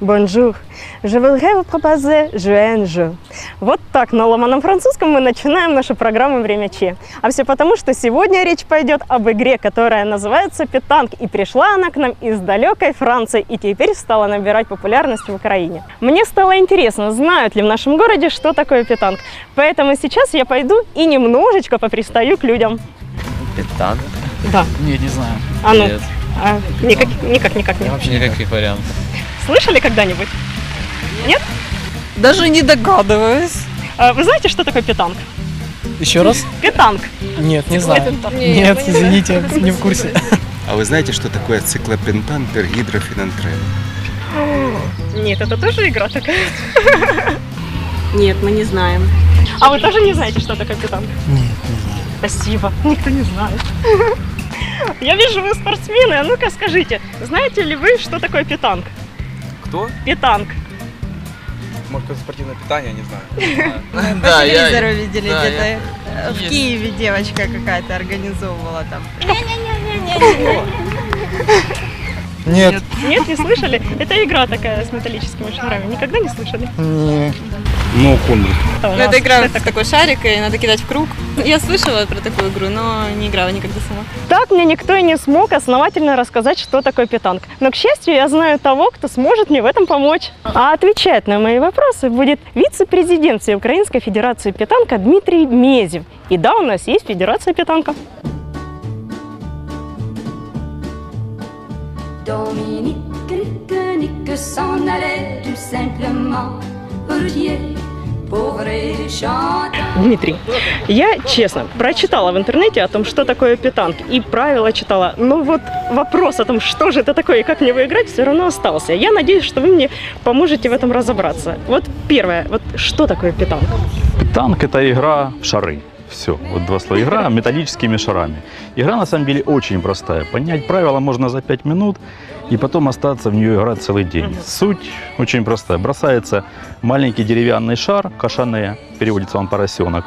Бонжур. Je voudrais vous proposer jouer. Вот так на ломаном французском мы начинаем нашу программу «Время Че». А все потому, что сегодня речь пойдет об игре, которая называется «Питанг». И пришла она к нам из далекой Франции и теперь стала набирать популярность в Украине. Мне стало интересно, знают ли в нашем городе, что такое питанг. Поэтому сейчас я пойду и немножечко попристаю к людям. Питан? Да, Не, не знаю. а ну, Нет. а, никак, никак, никак нет. Вообще никаких вариантов. Слышали когда-нибудь? Даже не догадываюсь. А, Вы знаете, что такое питанг? Еще раз? Питанг. Нет, не знаю. Нет, извините, не в курсе. А вы знаете, что такое циклопентан пергидрофенантрен? Нет, это тоже игра такая. Нет, мы не знаем. А вы тоже не знаете, что такое питанг? Нет, не знаю. Спасибо, никто не знает. Я вижу, вы спортсмены. А ну-ка скажите, знаете ли вы, что такое питанг? Кто? Питанг. Может, какое спортивное питание, не знаю. Да, я... телевизору видели да, где-то. я- В. Киеве девочка какая-то организовывала там. Нет. Нет, не слышали? Это игра такая с металлическими шарами. Никогда не слышали? Не. Ну. Это у Ну, это игра это в такой шарик, и надо кидать в круг. Я слышала про такую игру, но не играла никогда сама. Так мне никто и не смог основательно рассказать, что такое питанг. Но, к счастью, я знаю того, кто сможет мне в этом помочь. А отвечать на мои вопросы будет вице-президент Всеукраинской Федерации питанка Дмитрий Мезев. И да, у нас есть Федерация питанка. Dominique, Nique s'en allait tout simplement Дмитрий, я, честно, прочитала в интернете о том, что такое питанг, и правила читала, но вот вопрос о том, что же это такое и как мне выиграть, все равно остался. Я надеюсь, что вы мне поможете в этом разобраться. Вот первое, вот что такое питанг? Танк это игра в шары. Все, вот два слова. Игра металлическими шарами. Игра на самом деле очень простая. Понять правила можно за 5 минут и потом остаться в нее играть целый день. Суть очень простая. Бросается маленький деревянный шар, кашане, переводится он поросенок,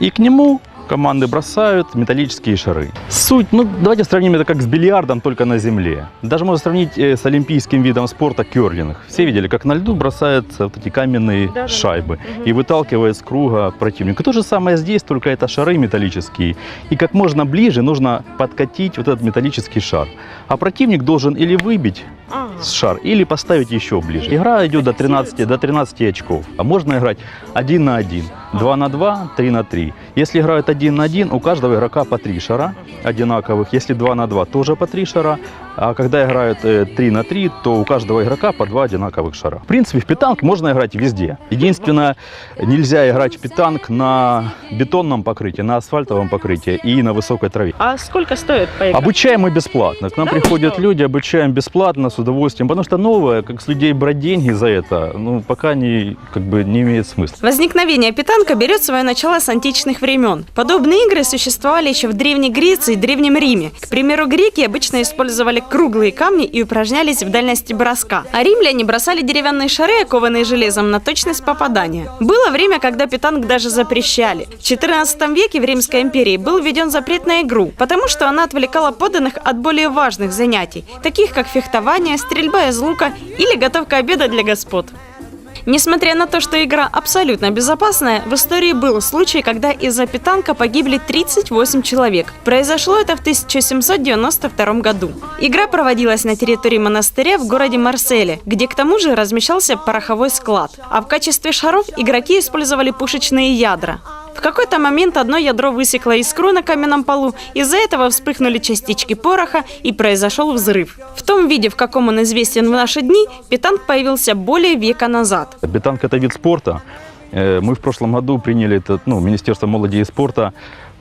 и к нему команды бросают металлические шары. Суть, ну давайте сравним это как с бильярдом, только на земле. Даже можно сравнить э, с олимпийским видом спорта керлинг. Все видели, как на льду бросаются вот эти каменные Да-да-да. шайбы и выталкивает с круга противника. То же самое здесь, только это шары металлические. И как можно ближе нужно подкатить вот этот металлический шар. А противник должен или выбить А, шар, или поставить еще ближе. Игра идет до 13, до 13 очков. А можно играть 1 на 1, 2 на 2, 3 на 3. Если играют 1 на 1, у каждого игрока по 3 шара одинаковых. Если 2 на 2, тоже по 3 шара. А когда играют э, 3 на 3, то у каждого игрока по 2 одинаковых шара. В принципе, в питанг можно играть везде. Единственное, нельзя играть в питанг на бетонном покрытии, на асфальтовом покрытии и на высокой траве. а сколько стоит поиграть? Обучаем мы бесплатно. К нам Да приходят что? люди, обучаем бесплатно, с удовольствием. Потому что новое, как с людей брать деньги за это, ну, пока не, как бы, не имеет смысла. Возникновение питанка берет свое начало с античных времен. Подобные игры существовали еще в Древней Греции и Древнем Риме. К примеру, греки обычно использовали круглые камни и упражнялись в дальности броска. А римляне бросали деревянные шары, окованные железом, на точность попадания. Было время, когда питанг даже запрещали. В 14 веке в Римской империи был введен запрет на игру, потому что она отвлекала подданных от более важных занятий, таких как фехтование, стрельба из лука или готовка обеда для господ. Несмотря на то, что игра абсолютно безопасная, в истории был случай, когда из-за питанка погибли 38 человек. Произошло это в 1792 году. Игра проводилась на территории монастыря в городе Марселе, где к тому же размещался пороховой склад. А в качестве шаров игроки использовали пушечные ядра. В какой-то момент одно ядро высекло искру на каменном полу, из-за этого вспыхнули частички пороха и произошел взрыв. В том виде, в каком он известен в наши дни, питанг появился более века назад. Бетанг – это вид спорта. Э, Мы в прошлом году приняли этот, ну, Министерство молодежи и спорта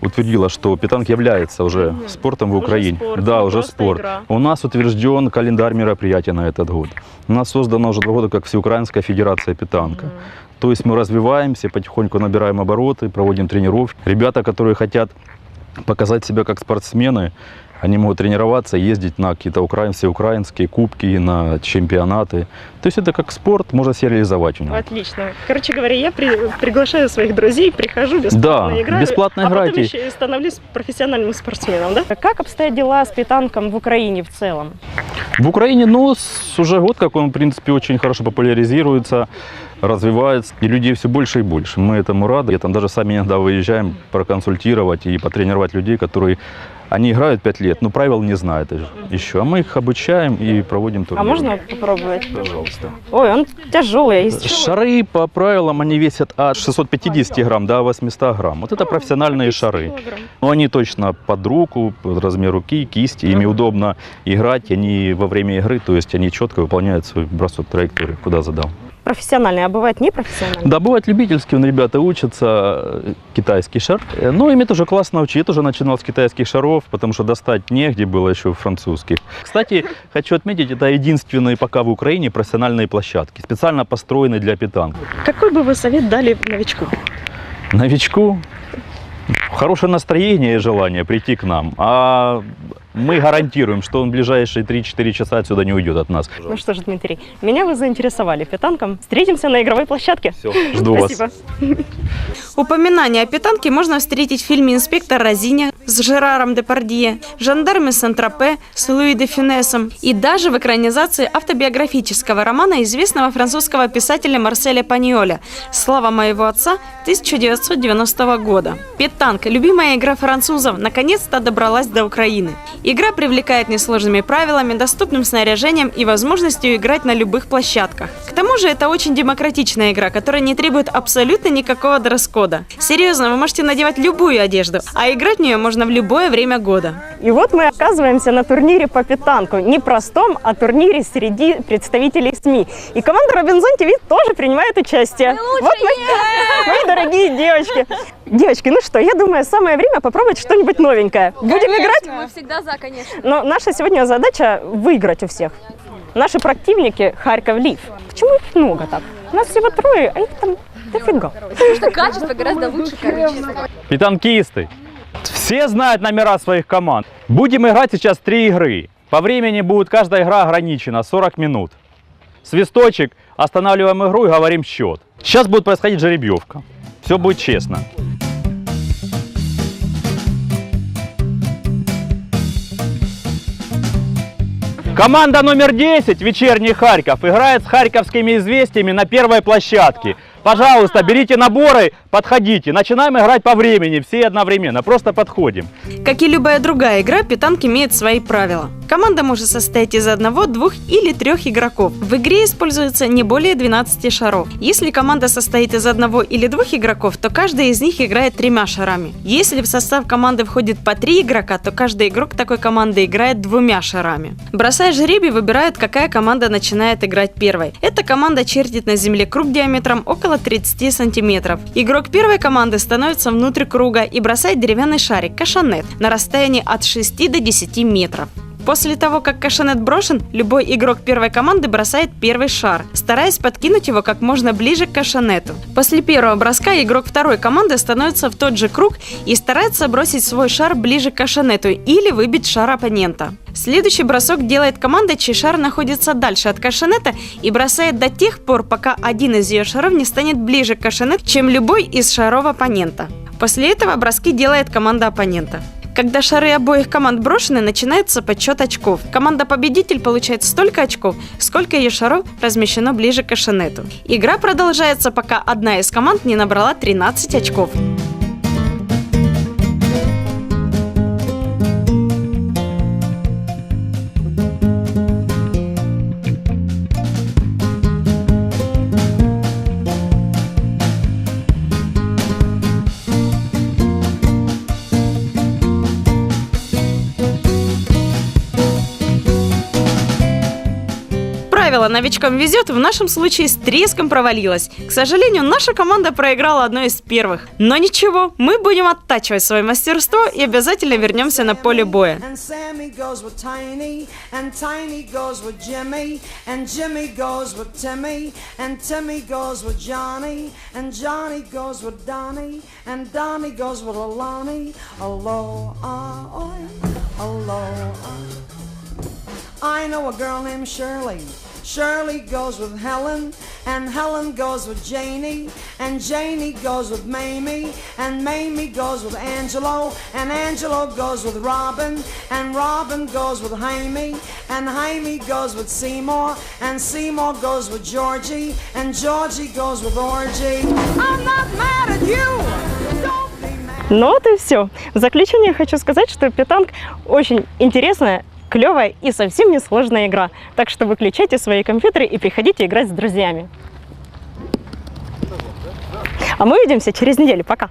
утвердило, что питанг является уже спортом в Уже Украине. спорт, да, не уже спорт. игра. У нас утвержден календарь мероприятий на этот год. У нас создана уже два года как Всеукраинская федерация питанка. То есть мы развиваемся, потихоньку набираем обороты, проводим тренировки. Ребята, которые хотят показать себя как спортсмены, Они могут тренироваться, ездить на какие-то украин, всеукраинские кубки, на чемпионаты. То есть это как спорт, можно себя реализовать у него. Отлично. Короче говоря, я при- приглашаю своих друзей, прихожу, бесплатно Да, играю. бесплатно а играйте. потом еще и становлюсь профессиональным спортсменом, да? Как обстоят дела с питанком в Украине в целом? В Украине, ну, с- уже год, как он, в принципе, очень хорошо популяризируется, развивается, и людей все больше и больше. Мы этому рады. Я там даже сами иногда выезжаем проконсультировать и потренировать людей, которые, они играют 5 лет, но правил не знают еще. А мы их обучаем и проводим А турниры. можно попробовать? Пожалуйста. Ой, он тяжелый, а из? Шары по правилам, они весят от 650 грамм до 800 грамм. Вот это профессиональные шары. Но они точно под руку, под размер руки, кисти. Ими удобно играть. Они во время игры, то есть они четко выполняют свой бросок траектории, куда задал. Профессиональный, а бывает непрофессиональный? Да, бывает любительский, он, ребята учатся э, китайский шар. Э, Но ими тоже классно учить. Я тоже начинал с китайских шаров, потому что достать негде было еще французских. Кстати, хочу отметить, это единственные пока в Украине профессиональные площадки, специально построенные для питанки. Какой бы вы совет дали новичку? Новичку хорошее настроение и желание прийти к нам. А мы гарантируем, что он в ближайшие 3-4 часа отсюда не уйдет от нас. Ну что ж, Дмитрий, меня вы заинтересовали питанком. Встретимся на игровой площадке. Все, жду вас. Спасибо. Упоминание о питанке можно встретить в фильме «Инспектор Розиня» с Жераром Депардье, «Жандарм из Сент-Тропе» с Луи де Финесом и даже в экранизации автобиографического романа известного французского писателя Марселя Паньоля «Слава моего отца» 1990 года. Питанка, любимая игра французов, наконец-то добралась до Украины. Игра привлекает несложными правилами, доступным снаряжением и возможностью играть на любых площадках. К тому же это очень демократичная игра, которая не требует абсолютно никакого дресс-кода. Серьезно, вы можете надевать любую одежду, а играть в нее можно в любое время года. И вот мы оказываемся на турнире по питанку. Не простом, а турнире среди представителей СМИ. И команда Робинзон ТВ тоже принимает участие. вот мы, мои дорогие девочки. Девочки, ну что, я думаю, самое время попробовать что-нибудь новенькое. Будем играть? Мы всегда за, конечно. Но наша сегодня задача выиграть у всех. Наши противники Харьков Лив. Почему их много так? У нас всего трое, а их там дофига. Потому что качество гораздо лучше, короче. Питанкисты, все знают номера своих команд. Будем играть сейчас три игры. По времени будет каждая игра ограничена 40 минут. Свисточек, останавливаем игру и говорим счет. Сейчас будет происходить жеребьевка. Все будет честно. Команда номер 10, вечерний Харьков, играет с харьковскими известиями на первой площадке. Пожалуйста, берите наборы, подходите. Начинаем играть по времени, все одновременно. Просто подходим. Как и любая другая игра, питанк имеет свои правила. Команда может состоять из одного, двух или трех игроков. В игре используется не более 12 шаров. Если команда состоит из одного или двух игроков, то каждый из них играет тремя шарами. Если в состав команды входит по три игрока, то каждый игрок такой команды играет двумя шарами. Бросая жребий, выбирают, какая команда начинает играть первой. Эта команда чертит на земле круг диаметром около 30 сантиметров. Игрок первой команды становится внутрь круга и бросает деревянный шарик, кашанет, на расстоянии от 6 до 10 метров. После того, как кашанет брошен, любой игрок первой команды бросает первый шар, стараясь подкинуть его как можно ближе к кашанету. После первого броска игрок второй команды становится в тот же круг и старается бросить свой шар ближе к кашанету или выбить шар оппонента. Следующий бросок делает команда, чей шар находится дальше от кашанета и бросает до тех пор, пока один из ее шаров не станет ближе к кашанету, чем любой из шаров оппонента. После этого броски делает команда оппонента. Когда шары обоих команд брошены, начинается подсчет очков. Команда-победитель получает столько очков, сколько ее шаров размещено ближе к кашанету. Игра продолжается, пока одна из команд не набрала 13 очков. Правило «новичкам везет» в нашем случае с треском провалилось. К сожалению, наша команда проиграла одной из первых. Но ничего, мы будем оттачивать свое мастерство и обязательно вернемся на поле боя. I know a girl named Shirley. Shirley goes with Helen, and Helen goes with Janie, and Janie goes with Mamie, and Mamie goes with Angelo, and Angelo goes with Robin, and Robin goes with Jaime, and Jaime goes with Seymour, and Seymour goes with Georgie, and Georgie goes with Orgy. I'm not mad at you! Don't be mad. Ну вот и все. В заключение хочу сказать, что питанг очень интересная, клевая и совсем не сложная игра. Так что выключайте свои компьютеры и приходите играть с друзьями. А мы увидимся через неделю. Пока.